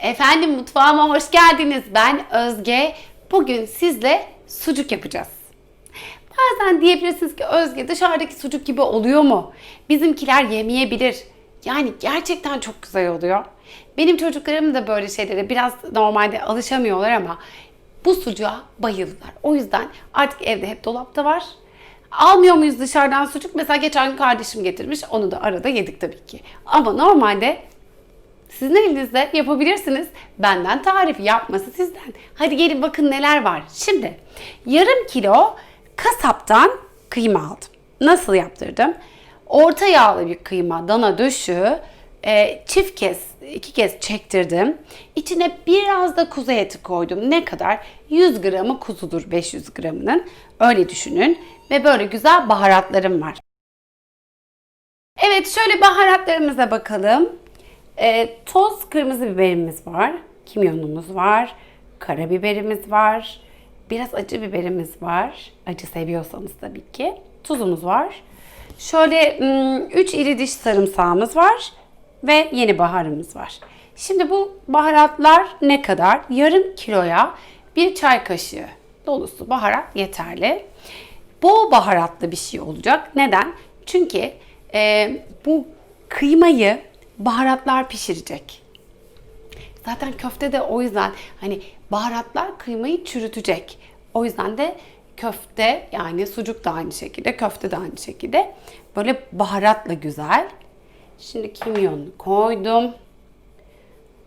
Efendim mutfağıma hoş geldiniz. Ben Özge. Bugün sizle sucuk yapacağız. Bazen diyebilirsiniz ki Özge dışarıdaki sucuk gibi oluyor mu? Bizimkiler yemeyebilir. Yani gerçekten çok güzel oluyor. Benim çocuklarım da böyle şeylere biraz normalde alışamıyorlar ama bu sucuğa bayıldılar. O yüzden artık evde hep dolapta var. Almıyor muyuz dışarıdan sucuk? Mesela geçen gün kardeşim getirmiş. Onu da arada yedik tabii ki. Ama normalde sizin elinizde yapabilirsiniz. Benden tarif yapması sizden. Hadi gelin bakın neler var. Şimdi yarım kilo kasaptan kıyma aldım. Nasıl yaptırdım? Orta yağlı bir kıyma, dana döşü, e, çift kez, iki kez çektirdim. İçine biraz da kuzu eti koydum. Ne kadar? 100 gramı kuzudur 500 gramının. Öyle düşünün. Ve böyle güzel baharatlarım var. Evet şöyle baharatlarımıza bakalım. Ee, toz kırmızı biberimiz var. Kimyonumuz var. Karabiberimiz var. Biraz acı biberimiz var. Acı seviyorsanız tabii ki. Tuzumuz var. Şöyle 3 iri diş sarımsağımız var. Ve yeni baharımız var. Şimdi bu baharatlar ne kadar? Yarım kiloya bir çay kaşığı dolusu baharat yeterli. Bol baharatlı bir şey olacak. Neden? Çünkü e, bu kıymayı baharatlar pişirecek. Zaten köfte de o yüzden hani baharatlar kıymayı çürütecek. O yüzden de köfte yani sucuk da aynı şekilde, köfte de aynı şekilde böyle baharatla güzel. Şimdi kimyonu koydum.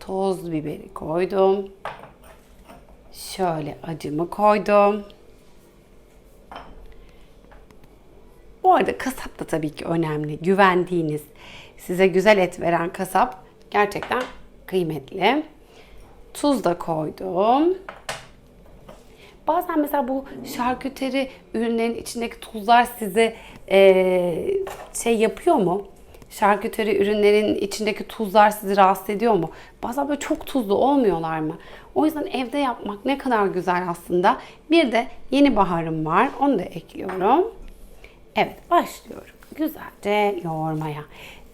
Toz biberi koydum. Şöyle acımı koydum. Bu arada kasap da tabii ki önemli. Güvendiğiniz, size güzel et veren kasap gerçekten kıymetli. Tuz da koydum. Bazen mesela bu şarküteri ürünlerin içindeki tuzlar size eee, şey yapıyor mu? Şarküteri ürünlerin içindeki tuzlar sizi rahatsız ediyor mu? Bazen böyle çok tuzlu olmuyorlar mı? O yüzden evde yapmak ne kadar güzel aslında. Bir de yeni baharım var. Onu da ekliyorum. Evet başlıyorum. Güzelce yoğurmaya.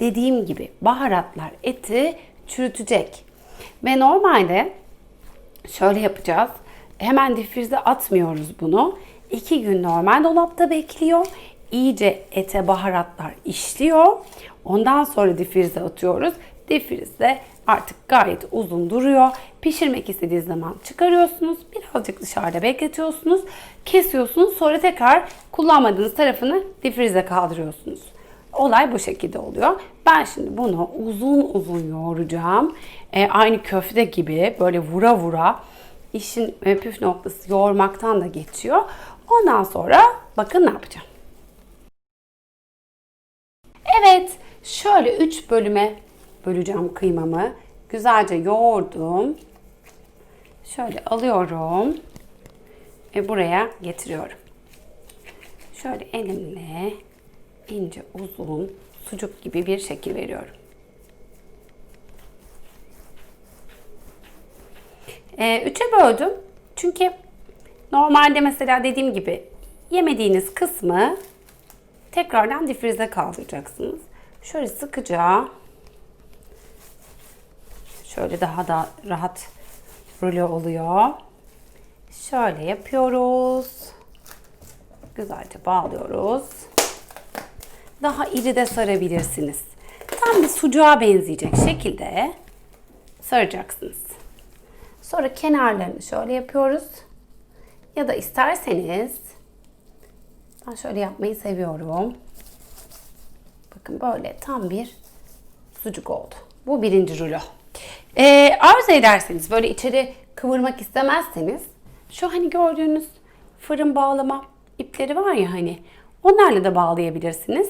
Dediğim gibi baharatlar eti çürütecek. Ve normalde şöyle yapacağız. Hemen difrize atmıyoruz bunu. İki gün normal dolapta bekliyor. İyice ete baharatlar işliyor. Ondan sonra difrize atıyoruz. Difrizde artık gayet uzun duruyor. Pişirmek istediğiniz zaman çıkarıyorsunuz. Birazcık dışarıda bekletiyorsunuz. Kesiyorsunuz. Sonra tekrar kullanmadığınız tarafını difrize kaldırıyorsunuz. Olay bu şekilde oluyor. Ben şimdi bunu uzun uzun yoğuracağım. Ee, aynı köfte gibi böyle vura vura işin e, püf noktası yoğurmaktan da geçiyor. Ondan sonra bakın ne yapacağım. Evet, şöyle 3 bölüme böleceğim kıymamı. Güzelce yoğurdum. Şöyle alıyorum ve buraya getiriyorum. Şöyle elimle ince uzun sucuk gibi bir şekil veriyorum. Ee, üçe böldüm. Çünkü normalde mesela dediğim gibi yemediğiniz kısmı tekrardan difrize kaldıracaksınız. Şöyle sıkıca şöyle daha da rahat rulo oluyor. Şöyle yapıyoruz. Güzelce bağlıyoruz. Daha iri de sarabilirsiniz. Tam bir sucuğa benzeyecek şekilde saracaksınız. Sonra kenarlarını şöyle yapıyoruz. Ya da isterseniz ben şöyle yapmayı seviyorum. Bakın böyle tam bir sucuk oldu. Bu birinci rulo. Ee, arzu ederseniz böyle içeri kıvırmak istemezseniz şu hani gördüğünüz fırın bağlama ipleri var ya hani onlarla da bağlayabilirsiniz.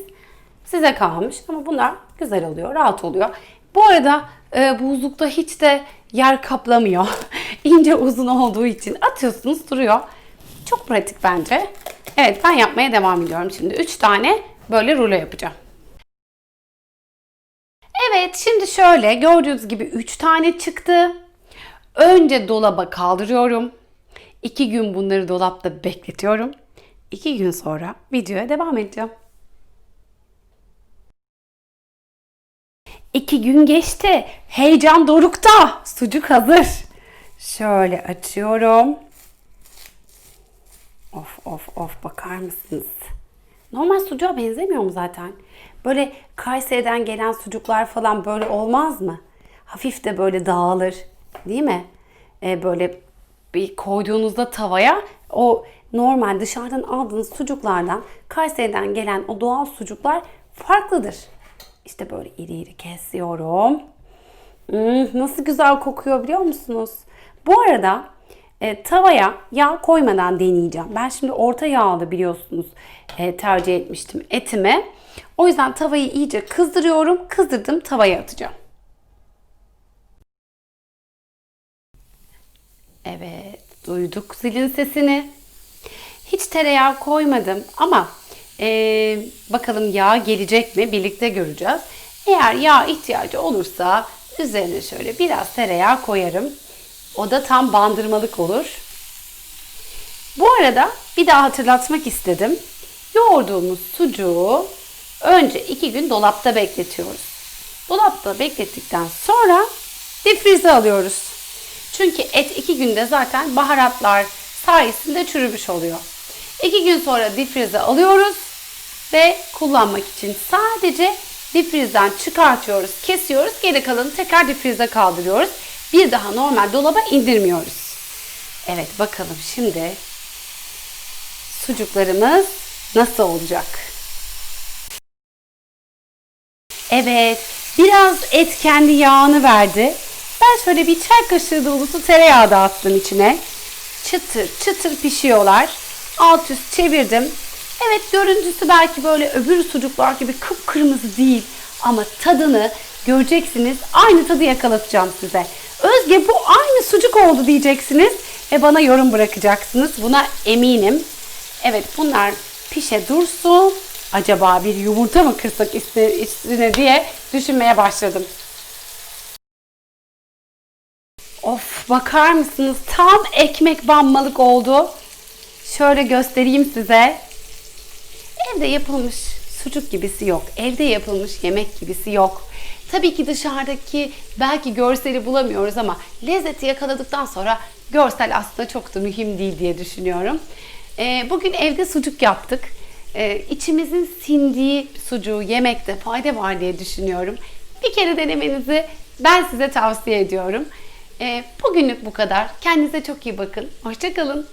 Size kalmış ama bunlar güzel oluyor, rahat oluyor. Bu arada e, buzlukta hiç de yer kaplamıyor. İnce uzun olduğu için atıyorsunuz duruyor. Çok pratik bence. Evet ben yapmaya devam ediyorum. Şimdi 3 tane böyle rulo yapacağım. Evet şimdi şöyle gördüğünüz gibi 3 tane çıktı. Önce dolaba kaldırıyorum. 2 gün bunları dolapta bekletiyorum. 2 gün sonra videoya devam edeceğim. 2 gün geçti. Heyecan dorukta. Sucuk hazır. Şöyle açıyorum. Of of of bakar mısınız? Normal sucuğa benzemiyor mu zaten? Böyle Kayseri'den gelen sucuklar falan böyle olmaz mı? Hafif de böyle dağılır. Değil mi? Ee, böyle bir koyduğunuzda tavaya o normal dışarıdan aldığınız sucuklardan Kayseri'den gelen o doğal sucuklar farklıdır. İşte böyle iri iri kesiyorum. Hmm, nasıl güzel kokuyor biliyor musunuz? Bu arada e, tavaya yağ koymadan deneyeceğim. Ben şimdi orta yağlı biliyorsunuz e, tercih etmiştim etime. O yüzden tavayı iyice kızdırıyorum. Kızdırdım tavaya atacağım. Evet, duyduk zilin sesini. Hiç tereyağı koymadım ama eee, bakalım yağ gelecek mi birlikte göreceğiz. Eğer yağ ihtiyacı olursa üzerine şöyle biraz tereyağı koyarım. O da tam bandırmalık olur. Bu arada bir daha hatırlatmak istedim. Yoğurduğumuz sucuğu önce iki gün dolapta bekletiyoruz. Dolapta beklettikten sonra difrize alıyoruz. Çünkü et iki günde zaten baharatlar sayesinde çürümüş oluyor. İki gün sonra difrize alıyoruz ve kullanmak için sadece difrizden çıkartıyoruz, kesiyoruz. Geri kalanı tekrar difrize kaldırıyoruz. Bir daha normal dolaba indirmiyoruz. Evet bakalım şimdi sucuklarımız nasıl olacak? Evet, biraz et kendi yağını verdi. Ben şöyle bir çay kaşığı dolusu tereyağı da attım içine. Çıtır çıtır pişiyorlar. Alt üst çevirdim. Evet görüntüsü belki böyle öbür sucuklar gibi kıpkırmızı değil. Ama tadını göreceksiniz. Aynı tadı yakalatacağım size. Özge bu aynı sucuk oldu diyeceksiniz. Ve bana yorum bırakacaksınız. Buna eminim. Evet bunlar pişe dursun. Acaba bir yumurta mı kırsak üstüne, diye düşünmeye başladım. Of bakar mısınız? Tam ekmek banmalık oldu. Şöyle göstereyim size. Evde yapılmış sucuk gibisi yok. Evde yapılmış yemek gibisi yok. Tabii ki dışarıdaki belki görseli bulamıyoruz ama lezzeti yakaladıktan sonra görsel aslında çok da mühim değil diye düşünüyorum. Ee, bugün evde sucuk yaptık. Ee, içimizin sindiği sucuğu yemekte fayda var diye düşünüyorum. Bir kere denemenizi ben size tavsiye ediyorum. Ee, bugünlük bu kadar. Kendinize çok iyi bakın. Hoşçakalın.